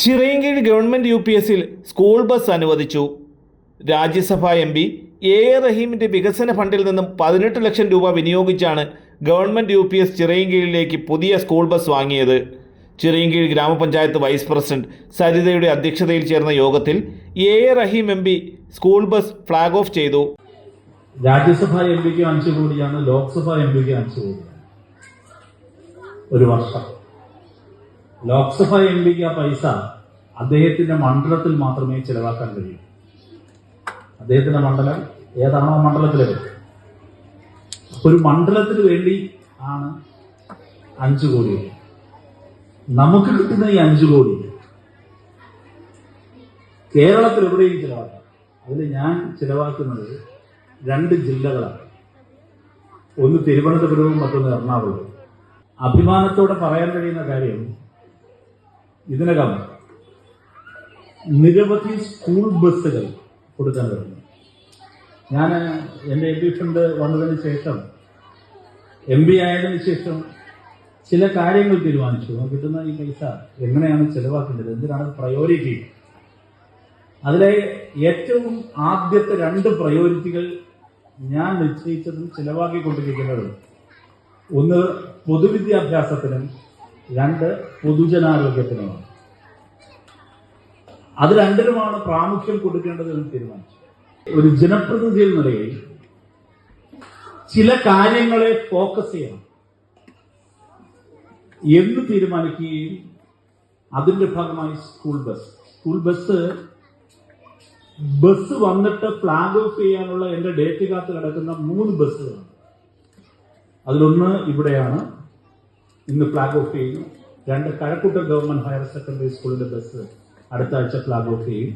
Chirayinkeezhu government U P school bus അനുവദിച്ചു. Rajya Sabha M P A A റഹീമിന്റെ വികസന ഫണ്ടിൽ നിന്നും പതിനെട്ട് ലക്ഷം രൂപ വിനിയോഗിച്ചാണ് ഗവൺമെന്റ് യു പി എസ് ചിറയൻകീഴിലേക്ക് പുതിയ സ്കൂൾ ബസ് വാങ്ങിയത്. ചിറയൻകീഴ് ഗ്രാമപഞ്ചായത്ത് വൈസ് പ്രസിഡന്റ് സരിതയുടെ അധ്യക്ഷതയിൽ ചേർന്ന യോഗത്തിൽ A A Rahim M P school bus flag off ചെയ്തു. രാജ്യസഭാ എം പിക്ക് അഞ്ചു കോടിയാണ് ലോക്സഭ എം പിക്ക് അഞ്ചു കോടിയാണ്. ഒരു വർഷം. ലോക്സഭ എം പിക്ക് ആ പൈസ അദ്ദേഹത്തിന്റെ മണ്ഡലത്തിൽ മാത്രമേ ചെലവാക്കാൻ കഴിയൂ. അദ്ദേഹത്തിന്റെ മണ്ഡലം ഏതാണോ ആ ഒരു മണ്ഡലത്തിന് വേണ്ടി ആണ് അഞ്ചു കോടി. നമുക്ക് കിട്ടുന്ന ഈ അഞ്ചു കോടി കേരളത്തിൽ എവിടെയും ചിലവാക്കാം. അതിൽ ഞാൻ ചിലവാക്കുന്നത് രണ്ട് ജില്ലകളാണ്. ഒന്ന് തിരുവനന്തപുരവും മറ്റൊന്ന് എറണാകുളവും. അഭിമാനത്തോടെ പറയാൻ കഴിയുന്ന കാര്യം ഇതിനകം നിരവധി സ്കൂൾ ബസ്സുകൾ കൊടുക്കാൻ തുടങ്ങി. ഞാൻ എന്റെ എം പി ഫണ്ട് വന്നതിന് ശേഷം എം പി ആയതിനു ശേഷം ചില കാര്യങ്ങൾ തീരുമാനിച്ചു. കിട്ടുന്ന ഈ പൈസ എങ്ങനെയാണ് ചെലവാക്കേണ്ടത്? എന്തിനാണ് പ്രയോറിറ്റി അതിലെ ഏറ്റവും ആദ്യത്തെ രണ്ട് പ്രയോറിറ്റികൾ ഞാൻ നിശ്ചയിച്ചതും ചിലവാക്കിക്കൊണ്ടിരിക്കുന്നതും ഒന്ന് പൊതുവിദ്യാഭ്യാസത്തിനും രണ്ട് പൊതുജനാരോഗ്യത്തിനുമാണ് അത് രണ്ടിനുമാണ് പ്രാമുഖ്യം കൊടുക്കേണ്ടതെന്ന് തീരുമാനിച്ചു ഒരു ജനപ്രതിനിധി എന്ന നിലയിൽ ചില കാര്യങ്ങളെ ഫോക്കസ് ചെയ്യണം. എന്ന് തീരുമാനിക്കുകയും അതിന്റെ ഭാഗമായി school bus school bus bus വന്നിട്ട് ഫ്ലാഗ് ഓഫ് ചെയ്യാനുള്ള എന്റെ ഡേറ്റ് കാത്ത് കിടക്കുന്ന മൂന്ന് ബസ്സുകളാണ് അതിലൊന്ന് ഇവിടെയാണ്. ഇന്ന് ഫ്ലാഗ് ഓഫ് ചെയ്യുന്നു. രണ്ട് കഴക്കൂട്ട ഗവൺമെന്റ് ഹയർ സെക്കൻഡറി സ്കൂളിന്റെ ബസ് അടുത്ത ആഴ്ച ഫ്ലാഗ് ഓഫ് ചെയ്യും.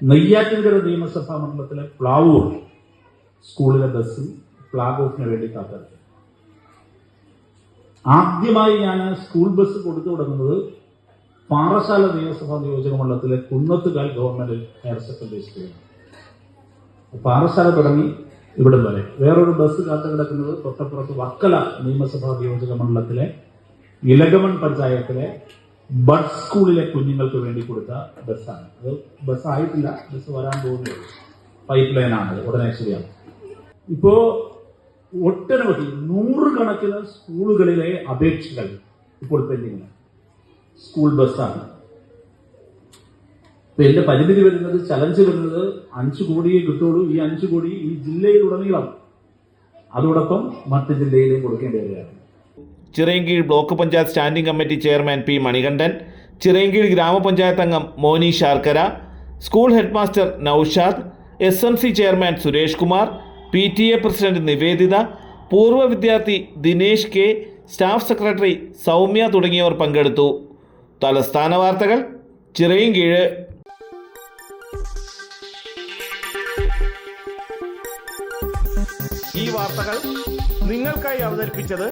നെയ്യാറ്റിൻകര നിയമസഭാ മണ്ഡലത്തിലെ പ്ലാവൂർ സ്കൂളിലെ ബസ് ഫ്ലാഗ് ഓഫിന് വേണ്ടി കാത്തിരിക്കും. ആദ്യമായി ഞാൻ സ്കൂൾ ബസ് കൊടുത്തു തുടങ്ങുന്നത് പാറശാല നിയമസഭാ നിയോജക മണ്ഡലത്തിലെ കുന്നത്തുകാൽ ഗവൺമെന്റ് ഹയർ സെക്കൻഡറി സ്കൂളാണ് പാറശാല തുടങ്ങി ഇവിടം വരെ. വേറൊരു ബസ് കാത്തു കിടക്കുന്നത് തൊട്ടപ്പുറത്ത് വക്കല നിയമസഭാ നിയോജക മണ്ഡലത്തിലെ ഇലഗമൺ പഞ്ചായത്തിലെ ബഡ് സ്കൂളിലെ കുഞ്ഞുങ്ങൾക്ക് വേണ്ടി കൊടുത്ത ബസ്സാണ്. അത് ബസ് ആയിട്ടില്ല ബസ് വരാൻ പോകുന്നത് പൈപ്പ് ലൈനാണ് ഉടനെ ശരിയാണ്. ഇപ്പോ ഒട്ടനവധി നൂറുകണക്കിന് സ്കൂളുകളിലെ അപേക്ഷകൾ ഇപ്പോൾ പെൻഡിങ്ങിലാണ്. സ്കൂൾ ബസ്സാണ്. ഇപ്പൊ എന്റെ പരിമിതി വരുന്നത് ചലഞ്ച് വരുന്നത് അഞ്ചു കോടിയെ കിട്ടുള്ളൂ ഈ അഞ്ചു കോടി ഈ ജില്ലയിലുടനീളം അതോടൊപ്പം മറ്റ് ജില്ലയിലും കൊടുക്കേണ്ടി വരികയാണ്. Chirayinkeezhu block panchayat standing committee chairman P Manikandan Chirayinkeezhu ഗ്രാമപഞ്ചായത്ത് അംഗം Moni Sharkara school headmaster Naushad S M C chairman Suresh Kumar P T A president Niveditha പൂർവ വിദ്യാർത്ഥി Dinesh K staff secretary Soumya തുടങ്ങിയവർ പങ്കെടുത്തു. തലസ്ഥാന വാർത്തകൾ ചിറയൻകീഴ് ഈ വാർത്തകൾ നിങ്ങൾക്കായി അവതരിപ്പിച്ചത്